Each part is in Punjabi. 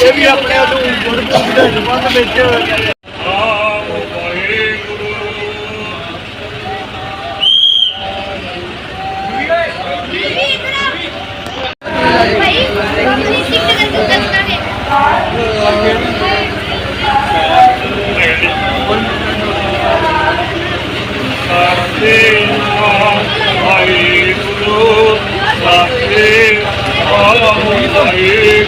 ਇਹ ਵੀ ਆਪਣੇ ਨੂੰ ਗੁਰਪੁਰਬ ਦੇ ਸੰਬੰਧ ਵਿੱਚ ਆਓ ਵਾਹਿਗੁਰੂ ਭਾਈ ਆਪਣੀ ਸਿੱਖ ਦਾ ਦੱਸਣਾ ਹੈ ਸਾਚੇ ਵਾਹਿਗੁਰੂ ਸਾਚੇ ਵਾਹਿਗੁਰੂ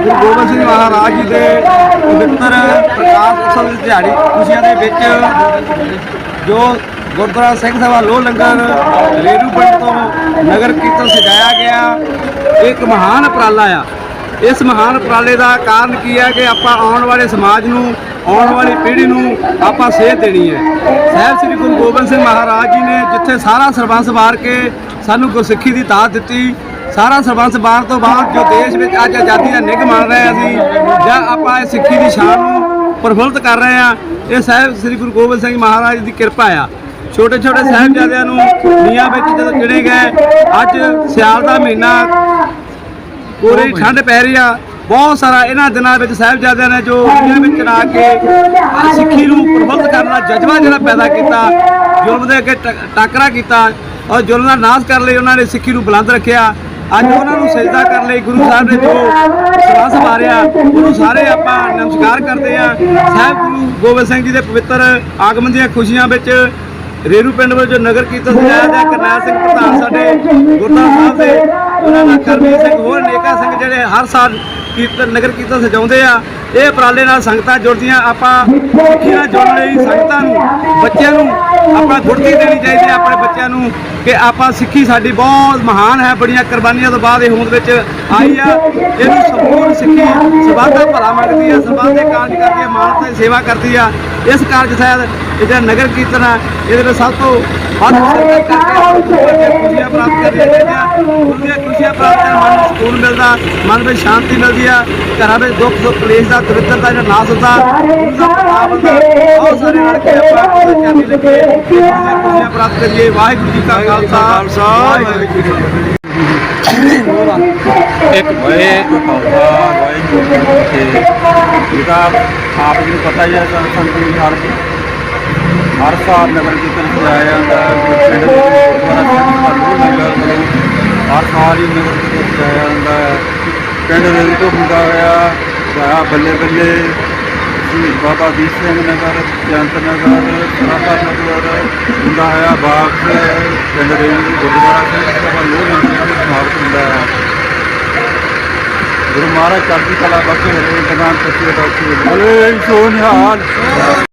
ਗੁਰੂ ਗੋਬਿੰਦ ਸਿੰਘ ਮਹਾਰਾਜ ਜੀ ਦੇ ਪਵਿੱਤਰ ਪ੍ਰਕਾਸ਼ ਉਤਸਵ ਦੀ ਦਿਹਾੜੀ ਖੁਸ਼ੀਆਂ ਦੇ ਵਿੱਚ ਜੋ ਗੁਰਦੁਆਰਾ ਸਿੰਘ ਸਭਾ ਲੋਹ ਲੰਗਰ ਰੇਰੂ ਪਿੰਡ ਤੋਂ ਨਗਰ ਕੀਰਤਨ ਸਜਾਇਆ ਗਿਆ ਇੱਕ ਮਹਾਨ ਉਪਰਾਲਾ ਆ। ਇਸ ਮਹਾਨ ਉਪਰਾਲੇ ਦਾ ਕਾਰਨ ਕੀ ਹੈ ਕਿ ਆਪਾਂ ਆਉਣ ਵਾਲੇ ਸਮਾਜ ਨੂੰ, ਆਉਣ ਵਾਲੀ ਪੀੜ੍ਹੀ ਨੂੰ ਆਪਾਂ ਸੇਧ ਦੇਣੀ ਹੈ। ਸਾਹਿਬ ਸ੍ਰੀ ਗੁਰੂ ਗੋਬਿੰਦ ਸਿੰਘ ਮਹਾਰਾਜ ਜੀ ਨੇ ਜਿੱਥੇ ਸਾਰਾ ਸਰਬੰਸ ਵਾਰ ਕੇ ਸਾਨੂੰ ਗੁਰਸਿੱਖੀ ਦੀ ਦਾਤ ਦਿੱਤੀ, ਸਾਰਾ ਸਰਬੰਸ ਵਾਰ ਤੋਂ ਬਾਅਦ ਜੋ ਦੇਸ਼ ਵਿੱਚ ਅੱਜ ਆਜ਼ਾਦੀ ਦਾ ਨਿੱਘ ਮੰਨ ਰਹੇ ਅਸੀਂ, ਜਾਂ ਆਪਾਂ ਇਹ ਸਿੱਖੀ ਦੀ ਸ਼ਾਨ ਨੂੰ ਪ੍ਰਫੁੱਲਤ ਕਰ ਰਹੇ ਆ ਇਹ ਸਾਹਿਬ ਸ੍ਰੀ ਗੁਰੂ ਗੋਬਿੰਦ ਸਿੰਘ ਮਹਾਰਾਜ ਦੀ ਕਿਰਪਾ ਆ। ਛੋਟੇ ਛੋਟੇ ਸਾਹਿਬਜ਼ਾਦਿਆਂ ਨੂੰ ਦੁਨੀਆ ਵਿੱਚ ਜਦੋਂ ਚਿਣੇ ਗਏ, ਅੱਜ ਸਿਆਲ ਦਾ ਮਹੀਨਾ ਪੂਰੀ ਠੰਡ ਪੈ ਰਹੀ ਆ। ਬਹੁਤ ਸਾਰਾ ਇਹਨਾਂ ਦਿਨਾਂ ਵਿੱਚ ਸਾਹਿਬਜ਼ਾਦਿਆਂ ਨੇ ਜੋ ਨੀਹਾਂ ਵਿੱਚ ਚੜਾ ਕੇ ਸਿੱਖੀ ਨੂੰ ਪ੍ਰਫੁੱਲਤ ਕਰਨ ਦਾ ਜਜ਼ਬਾ ਜਿਹੜਾ ਪੈਦਾ ਕੀਤਾ ਜ਼ੁਲਮ ਦੇ ਅੱਗੇ ਟਾਕਰਾ ਕੀਤਾ ਔਰ ਜ਼ੁਲਮ ਦਾ ਨਾਸ਼ ਕਰਨ ਲਈ ਉਹਨਾਂ ਨੇ ਸਿੱਖੀ ਨੂੰ ਬੁਲੰਦ ਰੱਖਿਆ। ਅੱਜ ਉਹਨਾਂ ਨੂੰ ਸਜਦਾ ਕਰਨ ਲਈ ਗੁਰੂ ਸਾਹਿਬ ਨੇ ਜੋ ਸਵਾਸ ਮਾਰਿਆ ਉਹਨੂੰ ਸਾਰੇ ਆਪਾਂ ਨਮਸਕਾਰ ਕਰਦੇ ਆ ਸਾਹਿਬ ਗੁਰੂ ਗੋਬਿੰਦ ਸਿੰਘ ਜੀ ਦੇ ਪਵਿੱਤਰ ਆਗਮਨ ਦੀਆਂ ਖੁਸ਼ੀਆਂ ਵਿੱਚ ਰੇਰੂ ਪਿੰਡ ਵਿੱਚ ਜੋ ਨਗਰ ਕੀਰਤਨ ਸਜਾਇਆ ਗਿਆ ਕਰਨੈਲ ਸਿੰਘ ਪ੍ਰਧਾਨ ਸਾਡੇ ਗੁਰਦੁਆਰਾ ਸਾਹਿਬ ਦੇ ਉਹਨਾਂ ਦਾ ਕਰਮੀਤ ਸਿੰਘ ਹੋਰ ਨੇਕਾ ਸਿੰਘ ਜਿਹੜੇ ਹਰ ਸਾਲ ਕੀਰਤਨ ਨਗਰ ਕੀਰਤਨ ਸਜਾਉਂਦੇ ਆ ਇਹ ਉਪਰਾਲੇ ਨਾਲ ਸੰਗਤਾਂ ਜੁੜਦੀਆਂ ਆਪਾਂ ਸਿੱਖੀ ਨਾਲ ਜੁੜਨ ਲਈ ਸੰਗਤਾਂ ਨੂੰ ਬੱਚਿਆਂ ਨੂੰ ਆਪਾਂ ਗੁੜਤੀ ਦੇਣੀ ਚਾਹੀਦੀ ਹੈ ਆਪਣੇ ਬੱਚਿਆਂ ਨੂੰ ਕਿ ਆਪਾਂ ਸਿੱਖੀ ਸਾਡੀ ਬਹੁਤ ਮਹਾਨ ਹੈ ਬੜੀਆਂ ਕੁਰਬਾਨੀਆਂ ਤੋਂ ਬਾਅਦ ਇਹ ਹੋਂਦ ਵਿੱਚ ਆਈ ਆ। ਇਹਨੂੰ ਸੰਪੂਰਨ ਸਿੱਖੀ ਦਾ ਭਲਾ ਮੰਗਦੀ ਆ ਸਮਾਜ ਦੇ ਕਾਰਜ ਕਰਦੀ ਆ ਮਾਨਵਤਾ ਦੀ ਸੇਵਾ ਕਰਦੀ ਆ। ਇਸ ਕਾਰਜ ਸਾਹਿਬ ਜਿਹੜਾ ਨਗਰ ਕੀਰਤਨ ਆ ਇਹਦੇ ਵਿੱਚ ਸਭ ਤੋਂ ਵੱਧ ਕਰਕੇ ਖੁਸ਼ੀਆਂ ਪ੍ਰਾਪਤ ਗੁਰੂ ਦੀਆਂ ਖੁਸ਼ੀਆਂ ਪ੍ਰਾਪਤ ਕਰਨ ਮਨ ਨੂੰ ਸਕੂਨ ਮਿਲਦਾ ਮਨ ਵਿੱਚ ਸ਼ਾਂਤੀ ਮਿਲਦੀ ਆ ਘਰਾਂ ਵਿੱਚ ਦੁੱਖ ਸੁੱਖ ਕਲੇਸ਼ ਦਾ ਦਾ ਜਿਹੜਾ ਨਾਸ ਹੁੰਦਾ ਗੁਰੂ ਦਾ ਪ੍ਰਤਾਪ ਹੁੰਦਾ। ਸਾਰੇ ਕੇ ਆਪਾਂ ਖੁਸ਼ੀਆਂ ਪ੍ਰਾਪਤ ਕਰੀਏ। ਵਾਹਿਗੁਰੂ ਜੀ ਕਾ ਖਾਲਸਾ। ਵਾਹਿਗੁਰੂ ਜੀ ਕੀ ਫਤਿਹ। ਇੱਕ ਜਿਹਦਾ ਆਪ ਜੀ ਨੂੰ ਪਤਾ ਹੀ ਹੈ ਸੰਤ ਜੀ ਹਰ ਹਰ ਸਾਲ ਨਗਰ ਕੀਰਤਨ ਸਜਾਇਆ ਜਾਂਦਾ। ਹੈ ਹਰ ਸਾਲ ਹੀ ਨਗਰ ਕੀਰਤਨ ਜਾਂਦਾ ਹੈ। ਪਿੰਡ ਦੇ ਤੋਂ ਹੁੰਦਾ ਹੋਇਆ ਹੋਇਆ ਬੱਲੇ ਬੱਲੇ, ਸ਼ਹੀਦ ਬਾਬਾ ਦੀਪ ਸਿੰਘ ਨਗਰ, ਜੰਤ ਨਗਰ, ਸਰਾਭਾ ਨਗਰ ਹੁੰਦਾ ਹੋਇਆ ਬਾਗ ਪਿੰਡ ਦੇ ਗੁਰਦੁਆਰਾ ਸਿੰਘ ਦਾ ਲੋਹ ਲੰਗਰ ਸਮਾਪਤ ਹੁੰਦਾ ਹੈ। ਗੁਰੂ ਮਹਾਰਾਜ ਚੜ੍ਹਦੀ ਕਲਾ ਬਖਸ਼ੇ ਹਰੇ ਜਗਾਨ ਸੱਚੇ ਬਖਸ਼ੇ ਬੋਲੇ ਸੋ ਨਿਹਾਲ